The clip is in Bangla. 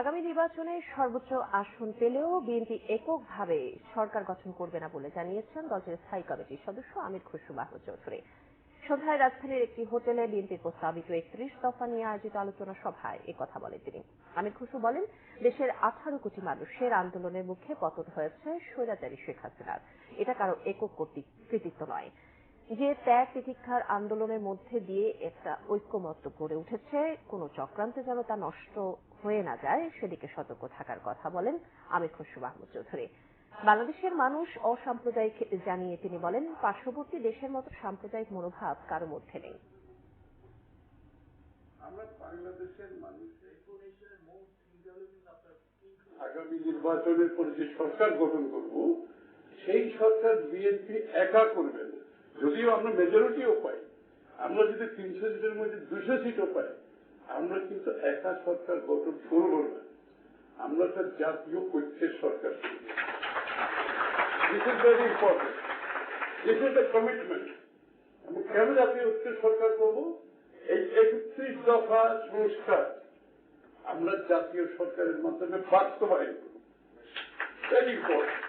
আগামী নির্বাচনে সর্বোচ্চ আসন পেলেও বিএনপি এককভাবে সরকার গঠন করবে না বলে জানিয়েছেন দলটির স্থায়ী কমিটির সদস্য আমির খসরু মাহমুদ চৌধুরী। সন্ধ্যায় রাজধানীর একটি হোটেলে বিএনপির প্রস্তাবিত একত্রিশ দফা নিয়ে আয়োজিত আলোচনা সভায় কথা বলেন তিনি। আমির খসরু বলেন, দেশের আঠারো কোটি মানুষের আন্দোলনের মুখে পতন হয়েছে স্বৈরাচারী শেখ হাসিনার। এটা কারও একক কৃতিত্ব নয়। যে ত্যাগ তিতিক্ষার আন্দোলনের মধ্যে দিয়ে একটা ঐক্যমত্য গড়ে উঠেছে, কোন চক্রান্তে যেন তা নষ্ট হয়ে না যায়, সেদিকে সতর্ক থাকার কথা বলেন আমির খসরু মাহমুদ চৌধুরী। বাংলাদেশের মানুষ অসাম্প্রদায়িক জানিয়ে তিনি বলেন, পার্শ্ববর্তী দেশের মতো সাম্প্রদায়িক মনোভাব কারও মধ্যে নেই। আগামী নির্বাচনের পরে যে সরকার গঠন করব, সেই সরকার বিএনপি একা করবে না। যদিও আমরা মেজরিটিও পাই। আমরা যদি তিনশো সিটের মধ্যে দুশো সিটও পাই, আমরা কিন্তু একা সরকার গঠন করব না। আমরা একটা জাতীয় ঐক্যের সরকার this is very important this is the commitment আমি কেন জাতীয় ঐক্যের সরকার করব? এই একত্রিশ দফা সংস্কার আমরা জাতীয় সরকারের মাধ্যমে বাস্তবায়ন করব। Very important